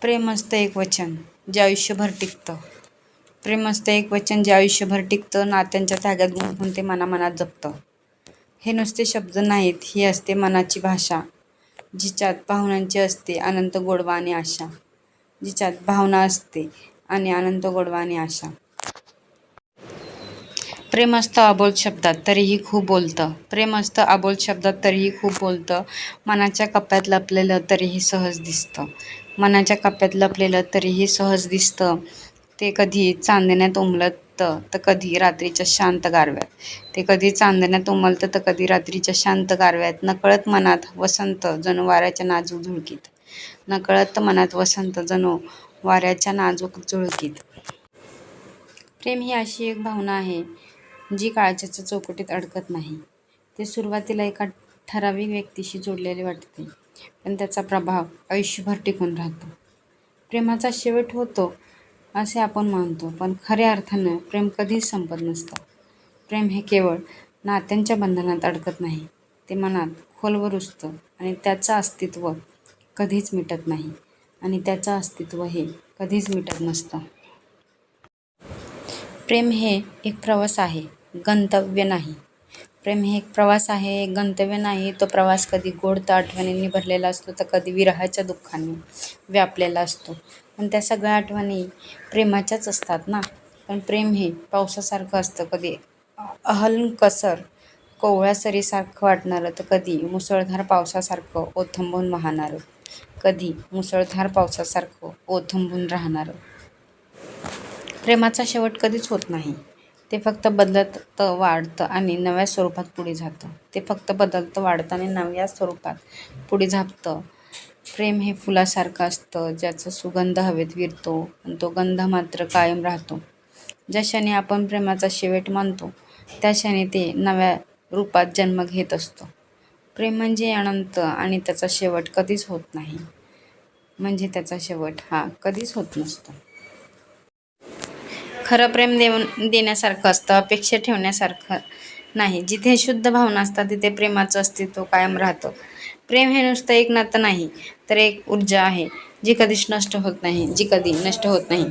प्रेम असतं एक वचन जे आयुष्यभर टिकतं. प्रेम असतं एक वचन जे आयुष्यभर टिकतं नात्यांच्या धाग्यात गुंफून ते मनामनात जपतं. हे नुसते शब्द नाहीत ही असते मनाची भाषा जिच्यात भावनांची असते अनंत गोडवा आणि आशा. जिच्यात भावना असते आणि अनंत गोडवा आणि आशा. प्रेम असतं अबोल शब्दात तरीही खूप बोलतं. प्रेम असतं अबोल शब्दात तरीही खूप बोलतं. मनाच्या कप्प्यात लपलेलं तरीही सहज दिसतं. मनाच्या कप्प्यात लपलेलं तरीही सहज दिसतं. ते कधी चांदण्यात उमलतं तर कधी रात्रीच्या शांत गारव्यात. ते कधी चांदण्यात उमलतं तर कधी रात्रीच्या शांत गारव्यात. नकळत मनात वसंत जणू वाऱ्याच्या नाजूक झुळकीत. नकळत मनात वसंत जणू वाऱ्याच्या नाजूक झुळकीत. प्रेम ही अशी एक भावना आहे जी काळजाच्या चौकटीत अडकत नाही. ते सुरुवातीला एका ठराविक व्यक्तीशी जोडलेले वाटते पण त्याचा प्रभाव आयुष्यभर टिकून राहतो. प्रेमाचा शेवट होतो असे आपण मानतो पण खऱ्या अर्थानं प्रेम कधीच संपत नसतं. प्रेम हे केवळ नात्यांच्या बंधनात अडकत नाही ते मनात खोलवर रुजतं आणि त्याचं अस्तित्व कधीच मिटत नाही आणि त्याचं अस्तित्व हे कधीच मिटत नसतं. प्रेम हे एक प्रवास आहे गंतव्य नाही. प्रेम हे एक प्रवास आहे एक गंतव्य नाही. तो प्रवास कधी गोड तर आठवणींनी भरलेला असतो तर कधी विरहाच्या दुःखाने व्यापलेला असतो. पण त्या सगळ्या आठवणी प्रेमाच्याच असतात ना? पण प्रेम हे पावसासारखं असतं. कधी अहलकसर कोवळ्या सरीसारखं वाटणारं तर कधी मुसळधार पावसासारखं ओथंबून वाहणारं. कधी मुसळधार पावसासारखं ओथंबून राहणारं. प्रेमाचा शेवट कधीच होत नाही. ते फक्त बदलतं वाढतं आणि नव्या स्वरूपात पुढे जातं. ते फक्त बदलतं वाढतं आणि नव्या स्वरूपात पुढे झापतं. प्रेम हे फुलासारखं असतं ज्याचा सुगंध हवेत विरतो पण तो गंध मात्र कायम राहतो. ज्या क्षणी आपण प्रेमाचा शेवट मानतो त्या क्षणी ते नव्या रूपात जन्म घेत असतो. प्रेम म्हणजे अनंत आणि त्याचा शेवट कधीच होत नाही. म्हणजे त्याचा शेवट हा कधीच होत नसतो. खरं प्रेम देऊन देण्यासारखं असतं अपेक्षा ठेवण्यासारखं नाही. जिथे शुद्ध भावना असतात तिथे प्रेमाचं अस्तित्व कायम राहतं. प्रेम हे नुसतं एक नातं नाही तर एक ऊर्जा आहे जी कधीच नष्ट होत नाही जी कधी नष्ट होत नाही.